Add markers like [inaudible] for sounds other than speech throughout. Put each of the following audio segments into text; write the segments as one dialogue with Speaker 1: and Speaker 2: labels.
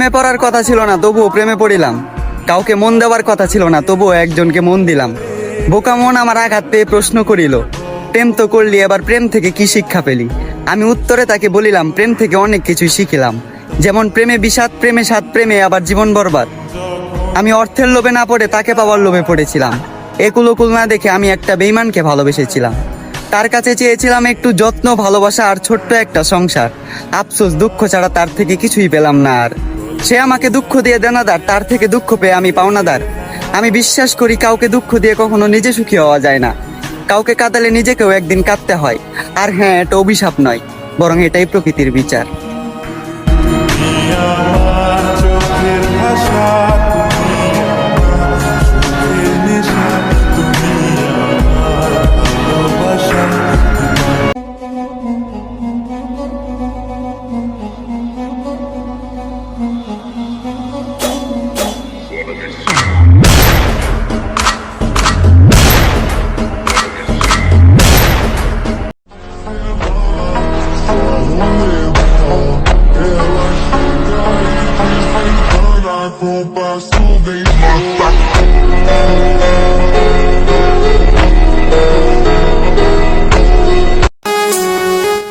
Speaker 1: প্রেমে পড়ার কথা ছিল না, তবুও প্রেমে পড়িলাম। কাউকে মন দেওয়ার কথা ছিল না, তবুও একজনকে মন দিলাম। বোকা মন আমার আঘাত পেয়ে প্রশ্ন করিল, প্রেম তো করলি, এবার প্রেম থেকে কি শিক্ষা পেলি? আমি উত্তরে তাকে বলিলাম, প্রেম থেকে অনেক কিছুই শিখিলাম। যেমন প্রেমে বিষাদ, প্রেমে সাত, প্রেমে আবার জীবন বরবাদ। আমি অর্থের লোভে না পড়ে তাকে পাওয়ার লোভে পড়েছিলাম। একুলকুল না দেখে আমি একটা বেইমানকে ভালোবেসেছিলাম। তার কাছে চেয়েছিলাম একটু যত্ন, ভালোবাসা আর ছোট্ট একটা সংসার। আফসোস, দুঃখ ছাড়া তার থেকে কিছুই পেলাম না আর। সে আমাকে দুঃখ দিয়ে দেনাদার, তার থেকে দুঃখ পেয়ে আমি পাওনাদার। আমি বিশ্বাস করি কাউকে দুঃখ দিয়ে কখনো নিজে সুখী হওয়া যায় না। কাউকে কাঁদালে নিজেকেও একদিন কাঁদতে হয়। আর হ্যাঁ এটা অভিশাপ নয়, বরং এটাই প্রকৃতির বিচার।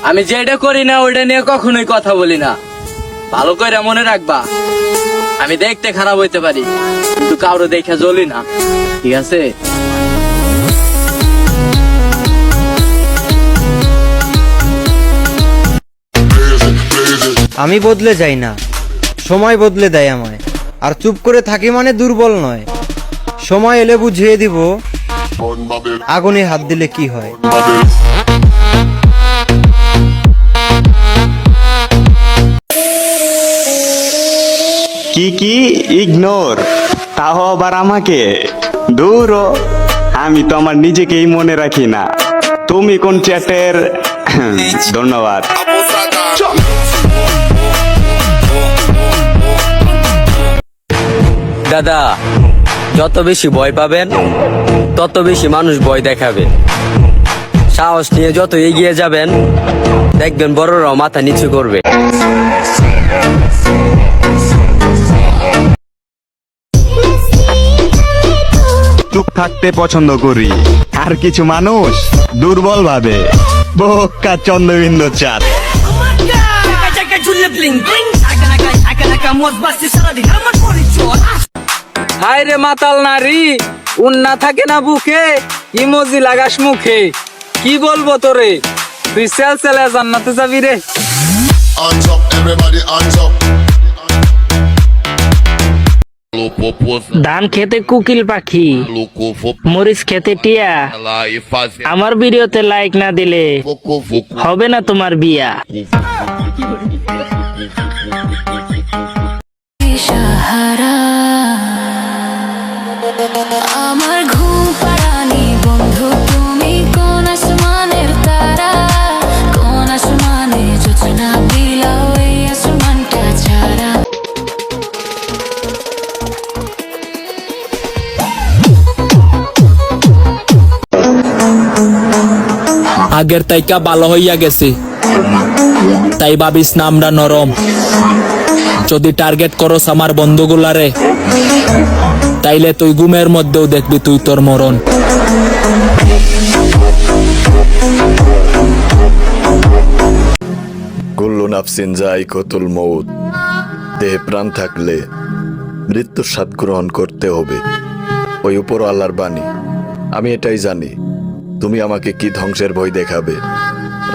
Speaker 2: আমি যেটা করি না ওইটা নিয়ে কখনোই কথা বলি না। ভালো করে মনে রাখবা আমি দেখতে খারাপ হইতে পারি কিন্তু কারও দেখে জ্বলি না ঠিক আছে?
Speaker 3: আমি বদলে যাই না সময় বদলে দেয় আমায়। আর চুপ করে থাকি মানে দুর্বল নয়। সময় এলে বুঝিয়ে দিব আগুনে হাত দিলে কি হয়?
Speaker 4: কি কি ইগনোর, তাও আবার আমাকে? দূর। আমি তো আমার নিজেকেই মনে রাখি না। তুমি কোন চ্যাটের? [clears throat] ধন্যবাদ।
Speaker 2: দাদা, যত বেশি ভয় পাবেন, তত বেশি মানুষ ভয় দেখাবে। সাহস নিয়ে যত এগিয়ে যাবেন, দেখবেন বড়রাও মাথা নিচু করবে।
Speaker 4: থাকতে পছন্দ করি। আর কিছু মানুষ দুর্বল ভাবে। বোকা চন্দ্রবিন্দু চাঁদ।
Speaker 2: হায়রে মাতাল নারী উন্না থাকে না বুকে ইমোজি লাগাস মুখে। কি বলব তোরে? তুই সেল সেলে জান্নাতে যাবি রে।
Speaker 5: ধান খেতে কুকিল পাখি মরিচ খেতে টিয়া. আমার ভিডিওতে লাইক না দিলে হবে না তোমার বিয়া।
Speaker 6: সাহারা
Speaker 7: আগের তাইকা ভালো হইয়া গেছে। তাই ভাবিস না আমরা নরম। যদি টার্গেট করস আমার বন্ধুগুলারে, তাইলে তুই গুমের মধ্যেও দেখবি তুই তোর মরণ।
Speaker 8: কুল্লু নাফসিন যাই কতুল মৌত। দেহে প্রাণ থাকলে মৃত্যুর স্বাদ গ্রহণ করতে হবে। ওই উপর আল্লাহর বাণী, আমি এটাই জানি। তুমি আমাকে কি ধ্বংসের ভয় দেখাবে?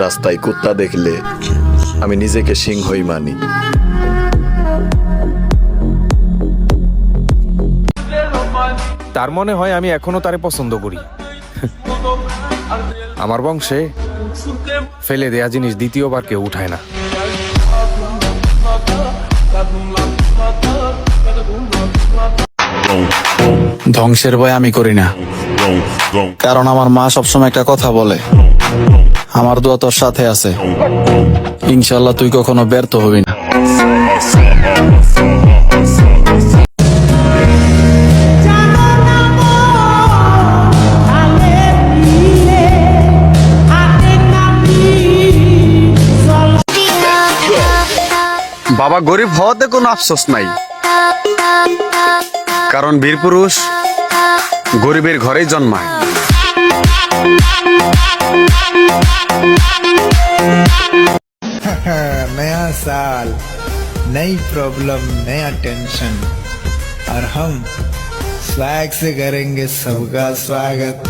Speaker 8: রাস্তায় কুত্তা দেখলে আমি নিজেকে সিংহই মানি।
Speaker 9: তার মনে হয় আমি এখনও তারে পছন্দ করি। আমার বংশে ফেলে দেয়া জিনিস দ্বিতীয়বার কেউ উঠায় না।
Speaker 7: ধ্বংসের ভয় আমি করি না। কারণ আমার মা সবসময় একটা কথা বলে। আমার দোয়া তোর সাথে আছে। ইনশাল্লাহ তুই কখনো ব্যর্থ হবি না।
Speaker 10: বাবা গরিব হওয়াতে কোনো আফসোস নাই। কারণ বীর পুরুষ গরিবের ঘরেই জন্মায় [laughs]
Speaker 11: नया साल नई प्रॉब्लम नया टेंशन और हम स्वैग से करेंगे सबका स्वागत